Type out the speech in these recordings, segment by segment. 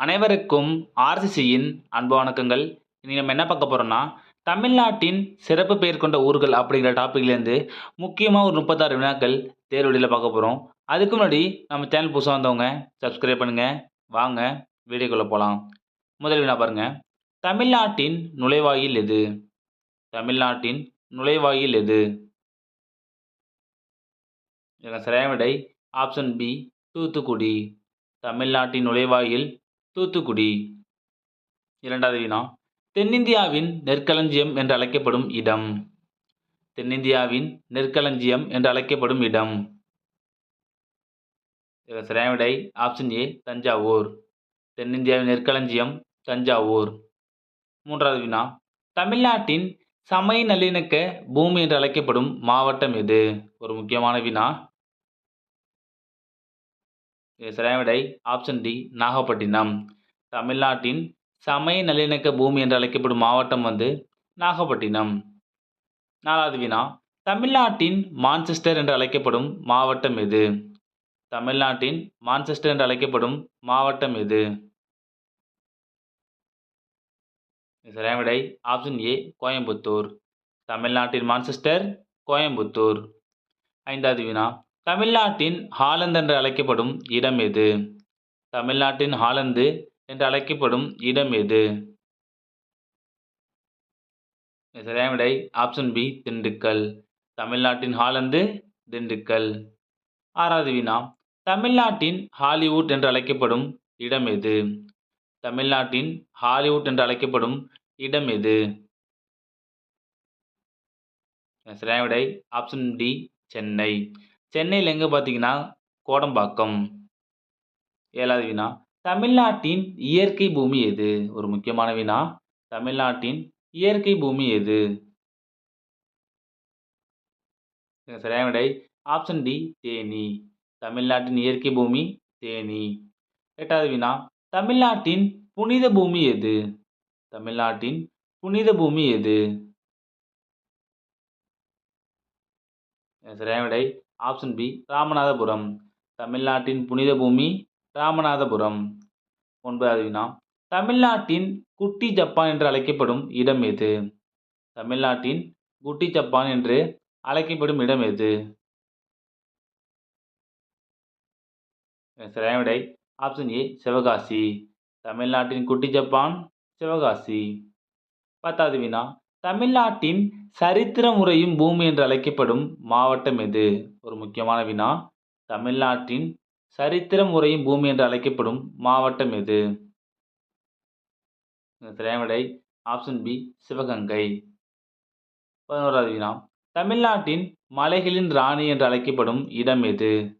அனைவருக்கும் ஆர்சிசியின் அன்பு வணக்கங்கள். இனி நம்ம என்ன பார்க்க போகிறோம்னா தமிழ்நாட்டின் சிறப்பு பெயர் கொண்ட ஊர்கள் அப்படிங்கிற டாப்பிக்லேருந்து முக்கியமாக ஒரு முப்பத்தாறு வினாக்கள் தேர்வழியில் பார்க்க போகிறோம் அதுக்கு முன்னாடி நம்ம சேனல் புதுசாக வந்தவங்க சப்ஸ்கிரைப் பண்ணுங்கள் வாங்க வீடியோக்குள்ளே போகலாம் முதல் வினா பாருங்கள் தமிழ்நாட்டின் நுழைவாயில் எது? தமிழ்நாட்டின் நுழைவாயில் எது? சரியான விடை ஆப்ஷன் பி தூத்துக்குடி. தமிழ்நாட்டின் நுழைவாயில் தூத்துக்குடி. இரண்டாவது வினா தென்னிந்தியாவின் நெற்களஞ்சியம் என்று அழைக்கப்படும் இடம். தென்னிந்தியாவின் நெற்களஞ்சியம் என்று அழைக்கப்படும் இடம். இதற்கு சரியான விடை ஆப்ஷன் ஏ தஞ்சாவூர். தென்னிந்தியாவின் நெற்களஞ்சியம் தஞ்சாவூர். மூன்றாவது வினா தமிழ்நாட்டின் சமய நல்லிணக்க பூமி என்று அழைக்கப்படும் மாவட்டம் எது? ஒரு முக்கியமான வினா சரியான விடை ஆப்ஷன் டி நாகப்பட்டினம். தமிழ்நாட்டின் சமய நல்லிணக்க பூமி என்று அழைக்கப்படும் மாவட்டம் வந்து நாகப்பட்டினம். நாலாவது வினா தமிழ்நாட்டின் மான்செஸ்டர் என்று அழைக்கப்படும் மாவட்டம் எது? தமிழ்நாட்டின் மான்செஸ்டர் என்று அழைக்கப்படும் மாவட்டம் எது? சரியான விடை ஆப்ஷன் ஏ கோயம்புத்தூர். தமிழ்நாட்டின் மான்செஸ்டர் கோயம்புத்தூர். ஐந்தாவது வினா தமிழ்நாட்டின் ஹாலந்து என்று அழைக்கப்படும் இடம் எது? தமிழ்நாட்டின் ஹாலந்து என்று அழைக்கப்படும் இடம் எது? சரியான விடை. Option B Dindigul. தமிழ்நாட்டின் ஹாலந்து திண்டுக்கல். ஆறாவது வினா. தமிழ்நாட்டின் ஹாலிவுட் என்று அழைக்கப்படும் இடம் எது? தமிழ்நாட்டின் ஹாலிவுட் என்று அழைக்கப்படும் இடம் எது? சரியான விடை. Option D Chennai. சென்னையில் எங்கே பார்த்தீங்கன்னா கோடம்பாக்கம் ஏழாவது வினா தமிழ்நாட்டின் இயற்கை பூமி எது? ஒரு முக்கியமான வினா தமிழ்நாட்டின் இயற்கை பூமி எது? சரியான விடை ஆப்ஷன் டி தேனி. தமிழ்நாட்டின் இயற்கை பூமி தேனி. எட்டாவது வினா தமிழ்நாட்டின் புனித பூமி எது? தமிழ்நாட்டின் புனித பூமி எது? சரியான விடை ஆப்ஷன் பி ராமநாதபுரம். தமிழ்நாட்டின் புனித பூமி ராமநாதபுரம். ஒன்பதாவது வினா தமிழ்நாட்டின் குட்டி ஜப்பான் என்று அழைக்கப்படும் இடம் எது? தமிழ்நாட்டின் குட்டி ஜப்பான் என்று அழைக்கப்படும் இடம் எது? சரியான விடை. Option A Sivakasi. தமிழ்நாட்டின் குட்டி ஜப்பான் சிவகாசி. பத்தாவது வினா தமிழ்நாட்டின் சரித்திரம் உரையும் பூமி என்று அழைக்கப்படும் மாவட்டம் எது? ஒரு முக்கியமான வினா. தமிழ்நாட்டின் சரித்திரம் உரையும் பூமி என்று அழைக்கப்படும் மாவட்டம் எது? சரியான ஆப்ஷன் பி சிவகங்கை. பதினோராவது வினா. தமிழ்நாட்டின் மலைகளின் ராணி என்று அழைக்கப்படும் இடம் எது?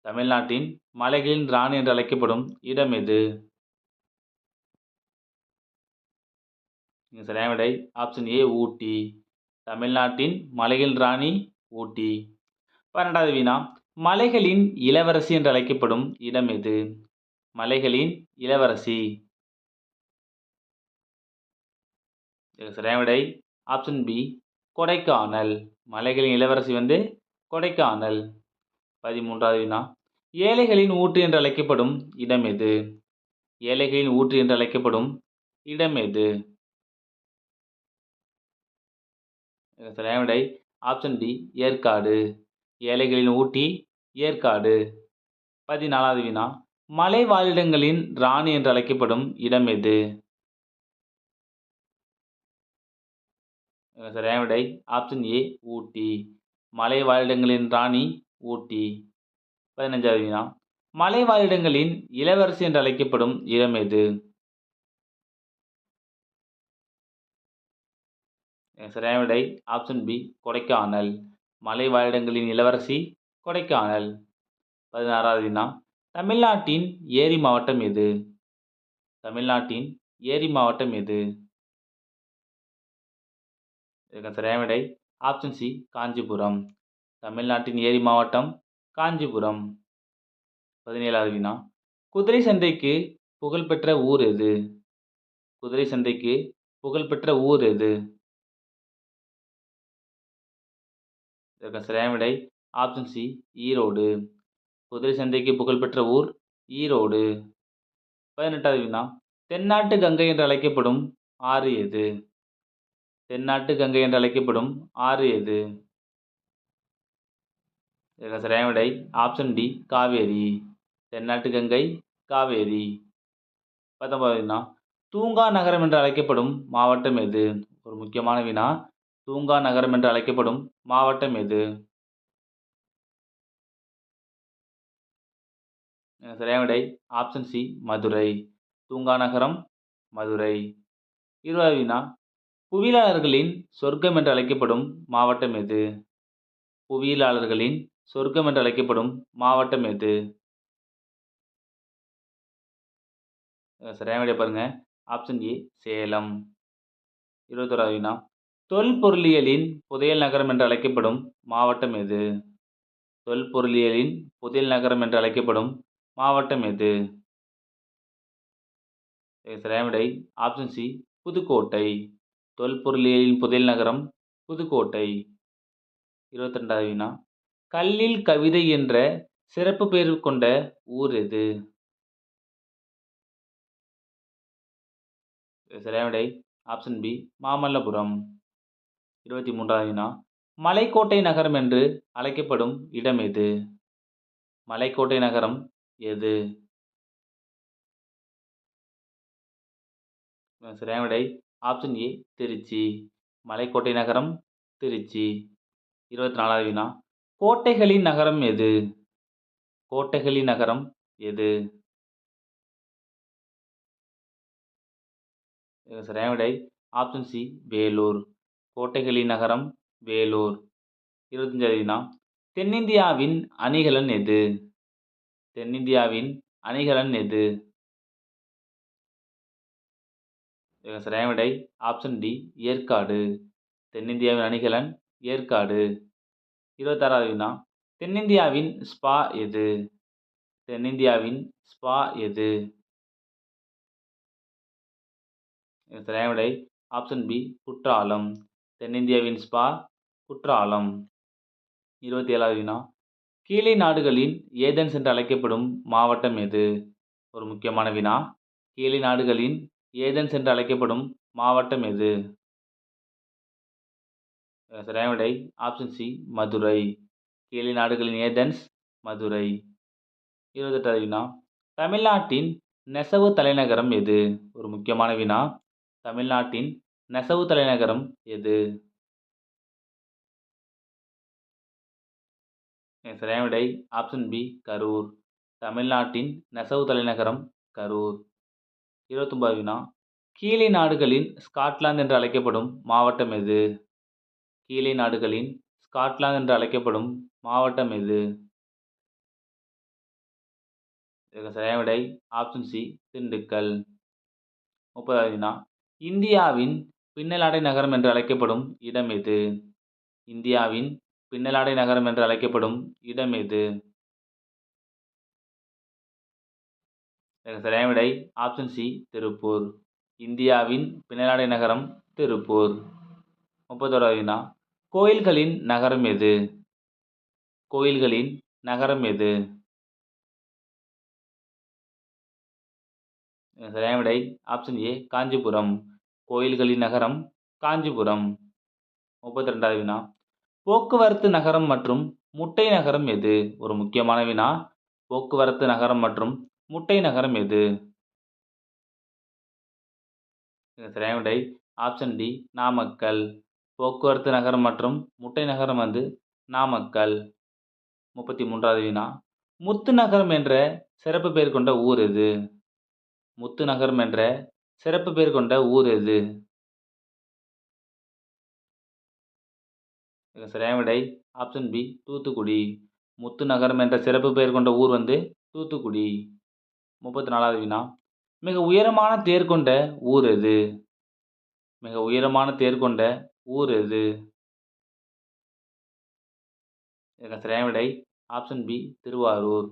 தமிழ்நாட்டின் மலைகளின் ராணி என்று அழைக்கப்படும் இடம் எது? சரியான விடை. Option A Ooty. தமிழ்நாட்டின் மலைகள் ராணி ஊட்டி. பன்னெண்டாவது வினா மலைகளின் இளவரசி என்று அழைக்கப்படும் இடம் எது? மலைகளின் இளவரசி. சரியான விடை. Option B Kodaikanal. மலைகளின் இளவரசி வந்து கொடைக்கானல். பதிமூன்றாவது வினா ஏழைகளின் ஊற்று என்று அழைக்கப்படும் இடம் எது? ஏழைகளின் ஊற்று என்று அழைக்கப்படும் இடம் எது? சரியான விடை ஆப்ஷன் டி ஏற்காடு. ஏழைகளின் ஊட்டி ஏற்காடு. பதினாலாவது வினா மலை வாழிடங்களின் ராணி என்று அழைக்கப்படும் இடம் எது? சரியான விடை ஆப்ஷன் ஏ ஊட்டி. மலை வாழிடங்களின் ராணி ஊட்டி. பதினஞ்சாவது வினா மலை வாழிடங்களின் இளவரசி என்று அழைக்கப்படும் இடம் எது? சரியான விடை ஆப்ஷன் பி கொடைக்கானல். மலை வாழிடங்களின் இளவரசி கொடைக்கானல். பதினாறாவது வினா தமிழ்நாட்டின் ஏரி மாவட்டம் எது? தமிழ்நாட்டின் ஏரி மாவட்டம் எது? இதற்கு சரியான விடை ஆப்ஷன் சி காஞ்சிபுரம். தமிழ்நாட்டின் ஏரி மாவட்டம் காஞ்சிபுரம். பதினேழாவது வினா குதிரை சந்தைக்கு புகழ்பெற்ற ஊர் எது? குதிரை சந்தைக்கு புகழ்பெற்ற ஊர் எது? இதற்கு சரியான விடை ஆப்ஷன் சி ஈரோடு. குதிரை சந்தைக்கு புகழ்பெற்ற ஊர் ஈரோடு. பதினெட்டாவது வினா. தென்னாட்டு கங்கை என்று அழைக்கப்படும் ஆறு எது? தென்னாட்டு கங்கை என்று அழைக்கப்படும் ஆறு எது? இதற்கு சரியான விடை ஆப்ஷன் டி காவேரி. தென்னாட்டு கங்கை காவேரி. பத்தொன்பதாவது வினா. தூங்கா நகரம் என்று அழைக்கப்படும் மாவட்டம் எது? ஒரு முக்கியமான வினா. தூங்கா நகரம் என்று அழைக்கப்படும் மாவட்டம் எது? சரியான விடை? Option C Madurai. தூங்கா நகரம் மதுரை. இருவாவினா வினா புவியியலாளர்களின் சொர்க்கம் என்று அழைக்கப்படும் மாவட்டம் எது? புவியியலாளர்களின் சொர்க்கம் என்று அழைக்கப்படும் மாவட்டம் எது? சரியான விடை பாருங்கள் ஆப்ஷன் ஏ சேலம். இருபத்தோராவது வினா தொல்பொருளியலின் புதையல் நகரம் என்று அழைக்கப்படும் மாவட்டம் எது? தொல்பொருளியலின் புதையல் நகரம் என்று அழைக்கப்படும் மாவட்டம் எது? இதற்கு ஆப்ஷன் சி புதுக்கோட்டை. தொல்பொருளியலின் புதையல் நகரம் புதுக்கோட்டை. இருபத்தி ரெண்டாவது வினா. கல்லில் கவிதை என்ற சிறப்பு பெயர் கொண்ட ஊர் எது? இதற்கு ஆப்ஷன் பி மாமல்லபுரம். இருபத்தி மூன்றாவது வினா மலைக்கோட்டை நகரம் என்று அழைக்கப்படும் இடம் எது? மலைக்கோட்டை நகரம் எது? சரியான விடை. ஆப்ஷன் ஏ திருச்சி. மலைக்கோட்டை நகரம் திருச்சி. இருபத்தி நாலாவது வினா கோட்டைகளின் நகரம் எது? கோட்டைகளின் நகரம் எது? சரியான விடை. Option C Vellore. கோட்டைகளின் நகரம் வேலூர். இருபத்தஞ்சாவது வினா தென்னிந்தியாவின் அணிகலன் எது? தென்னிந்தியாவின் அணிகலன் எது? சரியான விடை ஆப்ஷன் டி ஏற்காடு. தென்னிந்தியாவின் அணிகலன் ஏற்காடு. இருபத்தாறாவது வினா தென்னிந்தியாவின் ஸ்பா எது? தென்னிந்தியாவின் ஸ்பா எது? சரியான விடை ஆப்ஷன் பி குற்றாலம். தென்னிந்தியாவின் ஸ்பா குற்றாலம். இருபத்தி ஏழாவது வினா. கீழே நாடுகளின் ஏதென்ஸ் என்று அழைக்கப்படும் மாவட்டம் எது? ஒரு முக்கியமான வினா. கீழே நாடுகளின் ஏதென்ஸ் என்று அழைக்கப்படும் மாவட்டம் எது? சரியான விடை. Option C Madurai. கீழே நாடுகளின் ஏதென்ஸ் மதுரை. இருபத்தெட்டாவது வினா. தமிழ்நாட்டின் நெசவு தலைநகரம் எது? ஒரு முக்கியமான வினா. தமிழ்நாட்டின் நெசவு தலைநகரம் எது? சரியான விடை ஆப்ஷன் பி கரூர். தமிழ்நாட்டின் நெசவு தலைநகரம் கரூர். இருபத்தொம்பது வினா. கீழே நாடுகளின் ஸ்காட்லாந்து என்று அழைக்கப்படும் மாவட்டம் எது? கீழே நாடுகளின் ஸ்காட்லாந்து என்று அழைக்கப்படும் மாவட்டம் எது? இதற்கு சரியான விடை ஆப்ஷன் சி திண்டுக்கல். முப்பதாவது வினா. இந்தியாவின் பின்னலாடை நகரம் என்று அழைக்கப்படும் இடம் எது? இந்தியாவின் பின்னலாடை நகரம் என்று அழைக்கப்படும் இடம் எது? சரியான விடை? Option C Tiruppur. இந்தியாவின் பின்னலாடை நகரம் திருப்பூர். முப்பத்தோராவது வினா கோயில்களின் நகரம் எது? கோயில்களின் நகரம் எது? சரியான விடை? Option A Kanchipuram. கோயில்களின் நகரம் காஞ்சிபுரம். முப்பத்தி ரெண்டாவது வினா. போக்குவரத்து நகரம் மற்றும் முட்டை நகரம் எது? ஒரு முக்கியமான வினா. போக்குவரத்து நகரம் மற்றும் முட்டை நகரம் எது? சரியான விடை. Option D Namakkal. போக்குவரத்து நகரம் மற்றும் முட்டை நகரம் வந்து நாமக்கல். முப்பத்தி மூன்றாவது வினா. முத்து நகரம் என்ற சிறப்பு பெயர் கொண்ட ஊர் எது? முத்து நகரம் என்ற சிறப்பு பெயர் கொண்ட ஊர் எது? சரியான விடை. Option B Thoothukudi. முத்து நகரம் என்ற சிறப்பு பெயர் கொண்ட ஊர் வந்து தூத்துக்குடி. முப்பத்தி நாலாவது வினா. மிக உயரமான தேர் கொண்ட ஊர் எது? மிக உயரமான தேர் கொண்ட ஊர் எது? சரியான விடை. Option B Thiruvarur.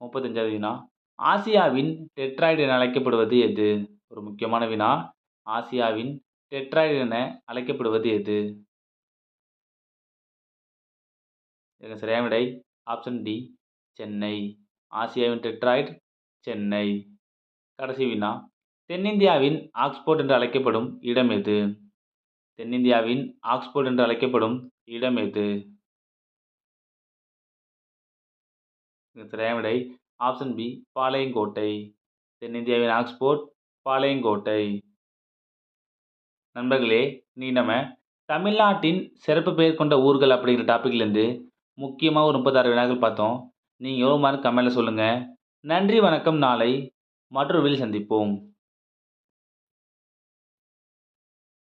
முப்பத்தஞ்சாவது வினா. ஆசியாவின் டெட்ராய்டு என அழைக்கப்படுவது எது? ஒரு முக்கியமான வினா. ஆசியாவின் டெட்ராய்டு என அழைக்கப்படுவது எது? இதற்கு சரியான விடை ஆப்ஷன் டி சென்னை. ஆசியாவின் டெட்ராய்டு சென்னை. கடைசி வினா. தென்னிந்தியாவின் ஆக்ஸ்போர்ட் என்று அழைக்கப்படும் இடம் எது? தென்னிந்தியாவின் ஆக்ஸ்போர்ட் என்று அழைக்கப்படும் இடம் எது? சரியான விடை ஆப்ஷன் பி பாளையங்கோட்டை. தென்னிந்தியாவின் ஆக்ஸ்போர்ட் பாளையங்கோட்டை. நண்பர்களே நீ நம்ம தமிழ்நாட்டின் சிறப்பு பெயர் கொண்ட ஊர்கள் அப்படிங்கிற டாப்பிக்லேருந்து முக்கியமாக ஒரு முப்பத்தாறு வினாக்கள் பார்த்தோம். நீங்கள் எவ்வளோ மார்க் கமெண்டில் சொல்லுங்கள் நன்றி வணக்கம் நாளை மற்றொரு வீடியோவில் சந்திப்போம்.